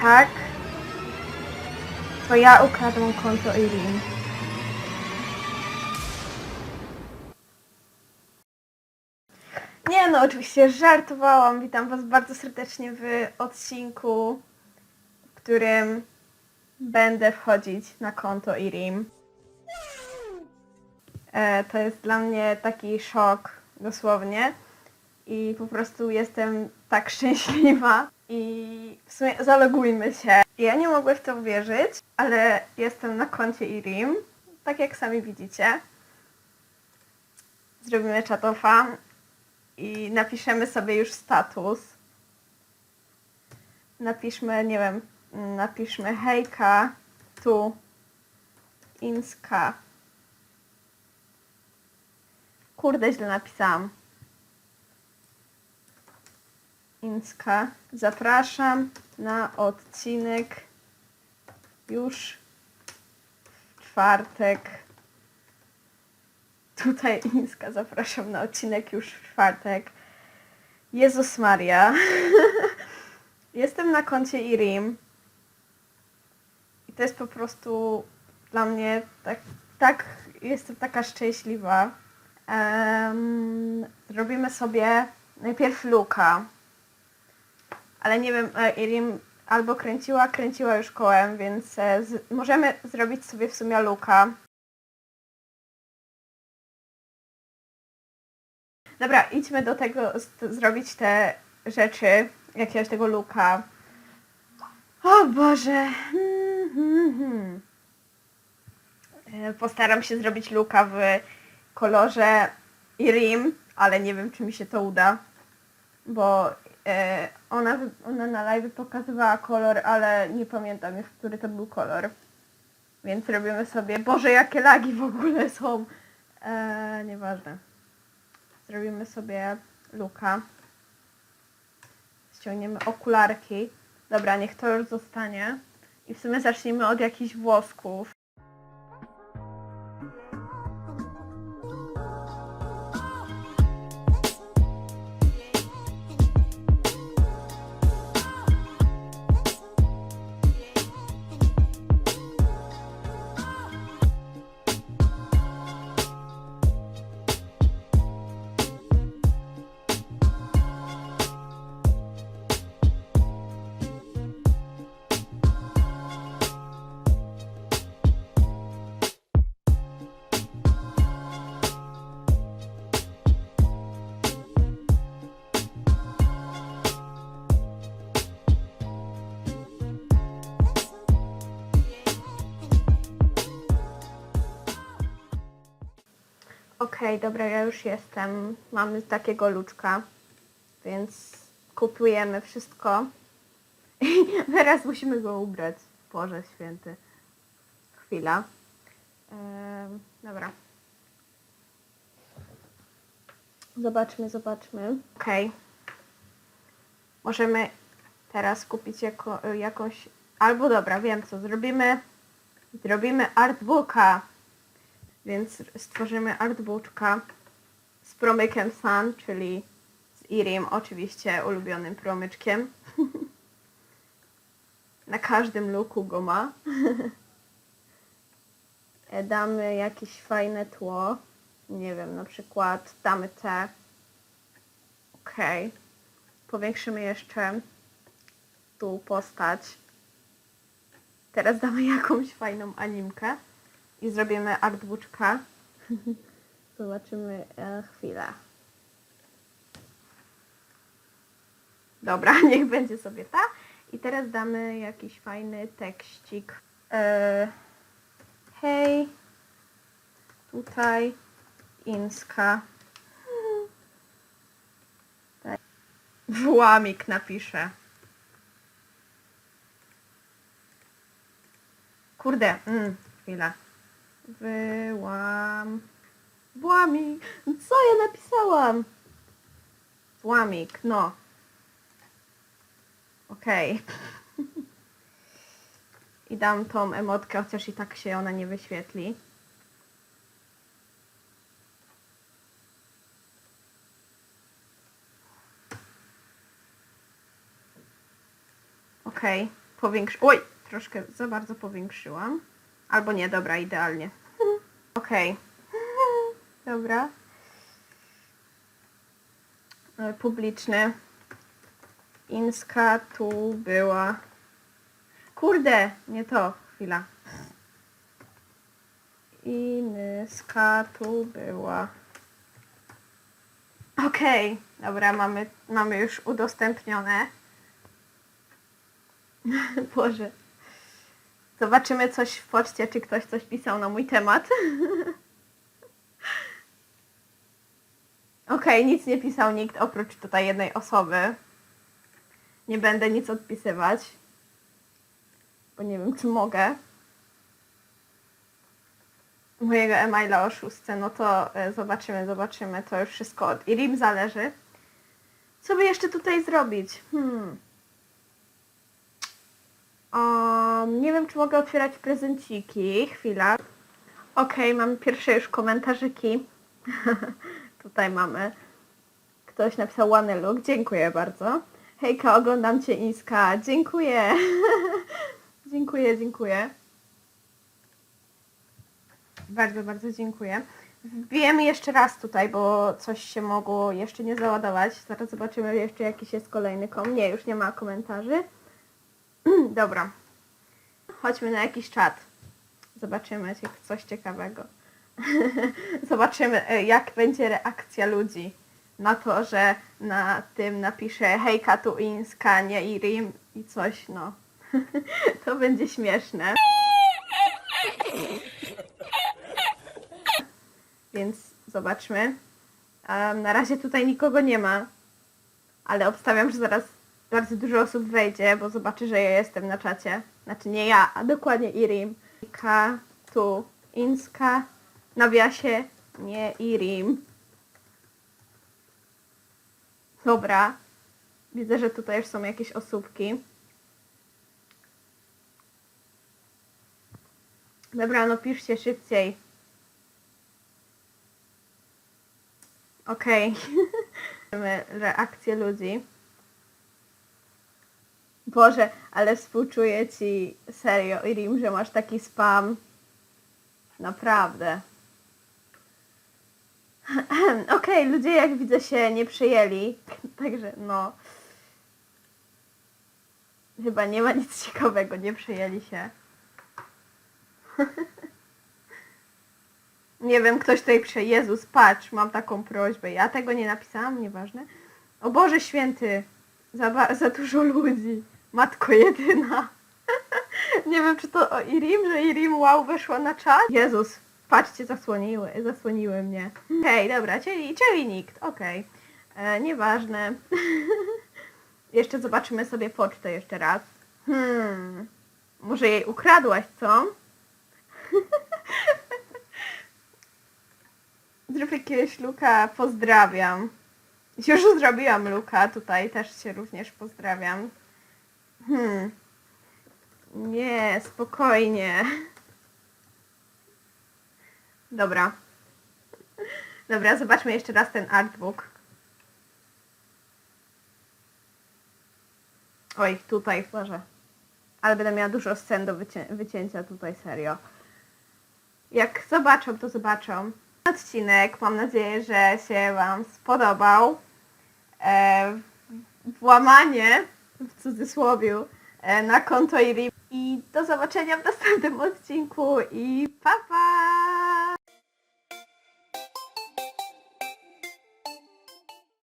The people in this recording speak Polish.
tak, to ja ukradłam konto Irene. Nie no, oczywiście żartowałam. Witam Was bardzo serdecznie w odcinku, w którym będę wchodzić na konto Irim. E, to jest dla mnie taki szok, dosłownie. I po prostu jestem tak szczęśliwa. I w sumie zalogujmy się. Ja nie mogłem w to uwierzyć, ale jestem na koncie Irim, tak jak sami widzicie. Zrobimy czatofa i napiszemy sobie już status. Napiszmy, nie wiem, napiszmy hejka, tu, inska. Kurde, źle napisałam. Inska. Zapraszam na odcinek już w czwartek. Tutaj Inska zapraszam na odcinek już w czwartek. Jezus Maria. Jestem na koncie Irim. I to jest po prostu dla mnie tak, tak jestem taka szczęśliwa. Em, zrobimy sobie najpierw Luka. Ale nie wiem, e, Irim albo kręciła, kręciła już kołem, więc e, z, możemy zrobić sobie w sumie Luka. Dobra, idźmy do tego, zrobić te rzeczy, jakiegoś tego luka. O Boże. Hmm, hmm, hmm. E, Postaram się zrobić luka w kolorze Irim, ale nie wiem, czy mi się to uda. Bo ona, wy- ona na live pokazywała kolor, ale nie pamiętam już, który to był kolor. Więc robimy sobie... Boże, jakie lagi w ogóle są. E, nieważne. Zrobimy sobie luka. Ściągniemy okularki. Dobra, niech to już zostanie. I w sumie zacznijmy od jakichś włosków. Okej, dobra, ja już jestem. Mamy takiego luczka, więc kupujemy wszystko. I teraz musimy go ubrać. Boże święty. Chwila. Dobra. Zobaczmy, zobaczmy. Okej. Możemy teraz kupić jako, jakąś... Albo dobra, wiem co. Zrobimy... Zrobimy artbooka. Więc stworzymy artbooka z promykiem Sun, czyli z Irim, oczywiście ulubionym promyczkiem. Na każdym luku go ma. Damy jakieś fajne tło. Nie wiem, na przykład damy te. Okej. Powiększymy jeszcze tu postać. Teraz damy jakąś fajną animkę i zrobimy artbooka. Zobaczymy e, chwilę. Dobra, niech będzie sobie ta. I teraz damy jakiś fajny tekścik. E, hej, tutaj Inska. Włamik napiszę. Kurde, mm, chwila. Wyłam... Włamik. Co ja napisałam? Włamik, no. Okej. I dam tą emotkę, chociaż i tak się ona nie wyświetli. Okej. powiększy... Oj, troszkę za bardzo powiększyłam. Albo nie, dobra, idealnie. Okej. Dobra. E, Publiczny. Inska tu była. Kurde, nie to. Chwila. Inska tu była. Okej, dobra, mamy, mamy już udostępnione. Boże. Zobaczymy coś w poczcie, czy ktoś coś pisał na mój temat. Okej, nic nie pisał nikt oprócz tutaj jednej osoby. Nie będę nic odpisywać. Bo nie wiem, czy mogę. Mojego e-maila o szóstce, no to e, zobaczymy, zobaczymy. To już wszystko od Irim zależy. Co by jeszcze tutaj zrobić? Hmm. Um, nie wiem, czy mogę otwierać prezenciki. Chwila. Okej, mam pierwsze już komentarzyki. Tutaj mamy. Ktoś napisał ładny look. Dziękuję bardzo. Hejka, oglądam Cię Iska. Dziękuję. dziękuję, dziękuję. Bardzo, bardzo dziękuję. Wbijemy jeszcze raz tutaj, bo coś się mogło jeszcze nie załadować. Zaraz zobaczymy jeszcze jakiś jest kolejny kom. Nie, już nie ma komentarzy. Dobra. Chodźmy na jakiś czat. Zobaczymy coś ciekawego. Zobaczymy, e, jak będzie reakcja ludzi na to, że na tym napiszę hejka tu inska, nie i rim i coś, no. to będzie śmieszne. Więc zobaczmy. Em, na razie tutaj nikogo nie ma, ale obstawiam, że zaraz bardzo dużo osób wejdzie, bo zobaczy, że ja jestem na czacie. Znaczy nie ja, a dokładnie Irim. Ika, tu, Inska, nawiasie, nie Irim. Dobra. Widzę, że tutaj już są jakieś osóbki. Dobra, no piszcie szybciej. Okej. Mamy reakcję ludzi. Boże, ale współczuję ci serio, Irim, że masz taki spam. Naprawdę. Okej, ludzie jak widzę się nie przyjęli, także no. Chyba nie ma nic ciekawego, nie przyjęli się. Nie wiem, ktoś tutaj pisze, Jezus, patrz, mam taką prośbę. Ja tego nie napisałam, nieważne. O Boże Święty, za, za dużo ludzi. Matko jedyna. nie wiem, czy to o Irim, że Irim wow weszła na czat. Jezus, patrzcie, zasłoniły, zasłoniły mnie. Okej, dobra, czyli, czyli nikt, okej. E, Nieważne. jeszcze zobaczymy sobie pocztę jeszcze raz. Hmm, może jej ukradłaś, co? Zrób jakiegoś luka, pozdrawiam. Już zrobiłam luka, tutaj też się również pozdrawiam. Hmm. Nie, spokojnie. Dobra. Dobra, zobaczmy jeszcze raz ten artbook. Oj, tutaj, Boże. Ale będę miała dużo scen do wycię wycięcia tutaj, serio. Jak zobaczą, to zobaczą. Odcinek, mam nadzieję, że się Wam spodobał. E, włamanie, w cudzysłowie, e, na konto Iri. I do zobaczenia w następnym odcinku i pa pa!